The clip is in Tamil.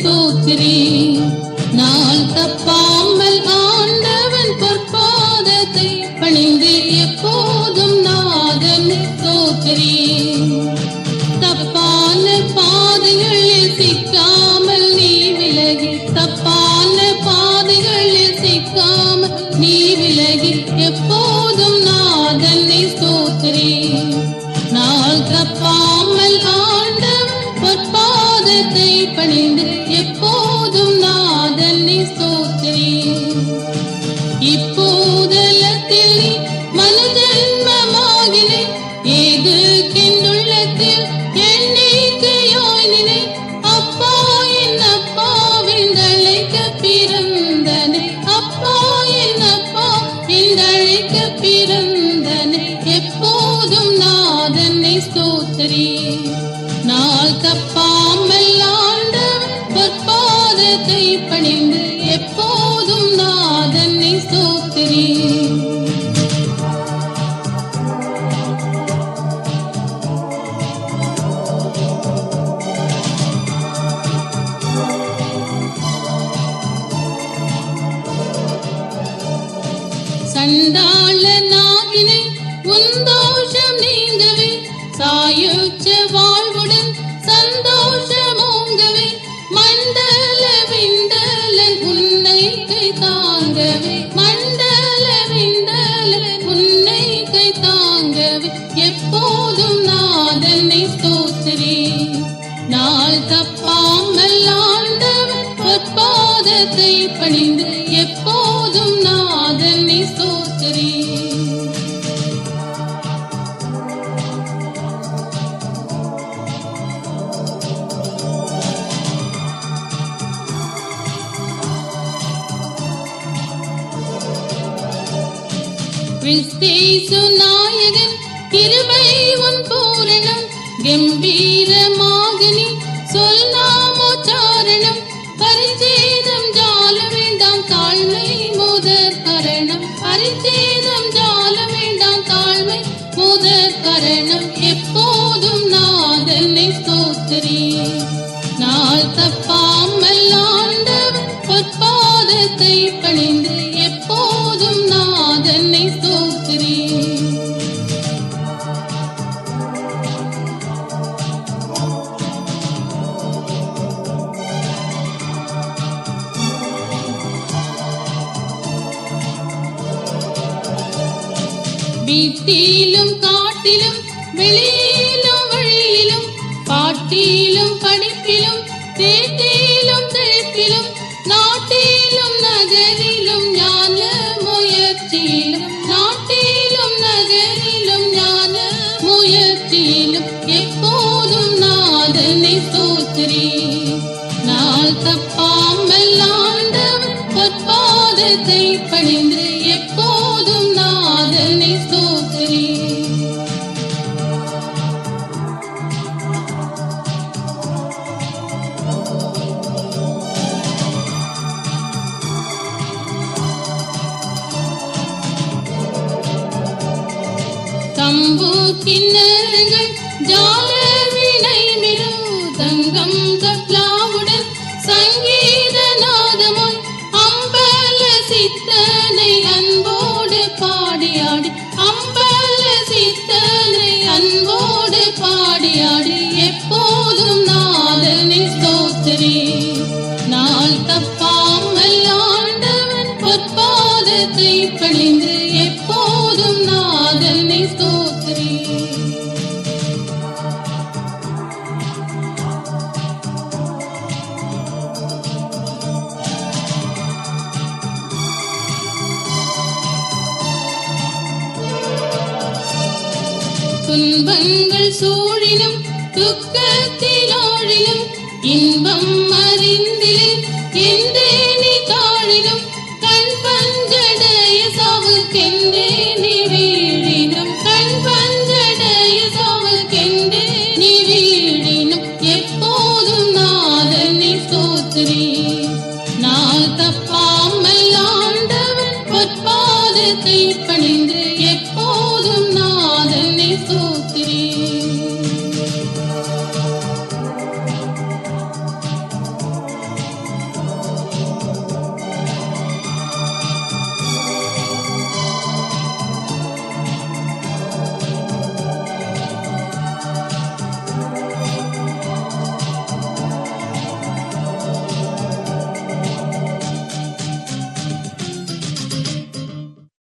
எப்போதும் நாதனை ஸ்தோத்திரி நாள் தப்பாமல் ஆண்டவன் பொற்பாதத்தை பணிந்து எப்போதும் நாதனை ஸ்தோத்திரி சண்டாள நாகினை உந்தோஷம் நீங்கவே சாயுச்ச வாழ்வுடன் சந்தோஷமோங்கவே மண்டல விண்டலன் உன்னை கை தாங்கவே மண்டல விண்டலன் உன்னை கை தாங்கவே எப்போதும் நாதனை ஸ்தோத்திரி நாள் தப்பாமல் ஆண்டவன் பொற்பாதத்தை பணிந்து எப்ப கிறிஸ்தேசு நாயகன் கிருபை உன் பூரணம் கம்பீரமாக நீ சொல் நாமோச்சாரணம் பரிச்சேதம் ஜால வேண்டாம் தாழ்மை முதற் கரணம். பரிச்சேதம் ஜால வேண்டாம் தாழ்மை முதற் கரணம். எப்போதும் நாதனை ஸ்தோத்திரி நாள் தப்பாமல் ஆண்டவன் பொற்பாதத்தை பணி வீட்டிலும் காட்டிலும் வெளியிலும் வழியிலும் பாட்டிலும் படிப்பிலும் தேட்டிலும் தெழுப்பிலும் நாட்டிலும் நகரிலும் ஞான முயற்சியிலும் நாட்டிலும் நகரிலும் ஞான முயற்சியிலும் எப்போதும் நாதனை ஸ்தோத்திரி நாள் தப்பாமல் ஆண்டவன் பொற்பாதத்தை பணிந்து எப்போதும் நாதனை അമ്പൂക്കിന്നകൾ ജാല துன்பங்கள் சூழினும் துக்கத்தில் ஆழினும் இன்பம் அறிந்திலே எந்தே நீ தாழினும் கண் பஞ்சடைய சாவுக்கென்றே நீ வீழினும் கண் பஞ்ச